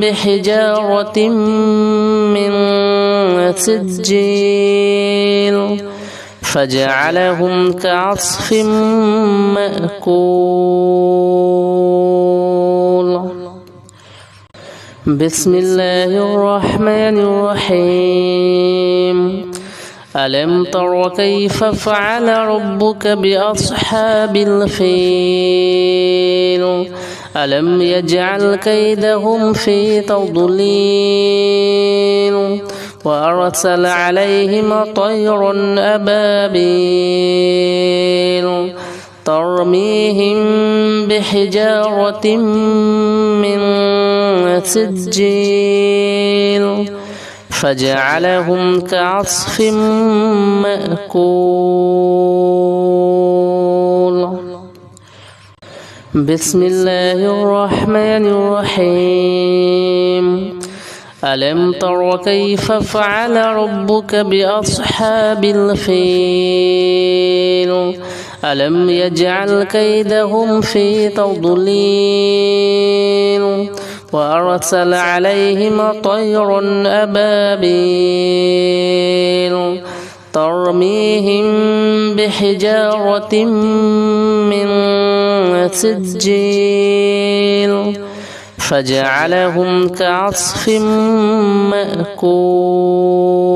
بحجارة من سجيل فجعلهم كعصف مأكول. بسم الله الرحمن الرحيم. ألم تر كيف فعل ربك بأصحاب الفيل؟ ألم يجعل كيدهم في تضليل وأرسل عليهم طيرا أبابيل ترميهم بحجارة من سجيل فجعلهم كعصف مأكول بسم الله الرحمن الرحيم. ألم تر كيف فعل ربك بأصحاب الفيل؟ ألم يجعل كيدهم في تضليل؟ وأرسل عليهم طيرا أبابيل ترميهم بحجارة من سجيل فجعلهم كعصف مأكول.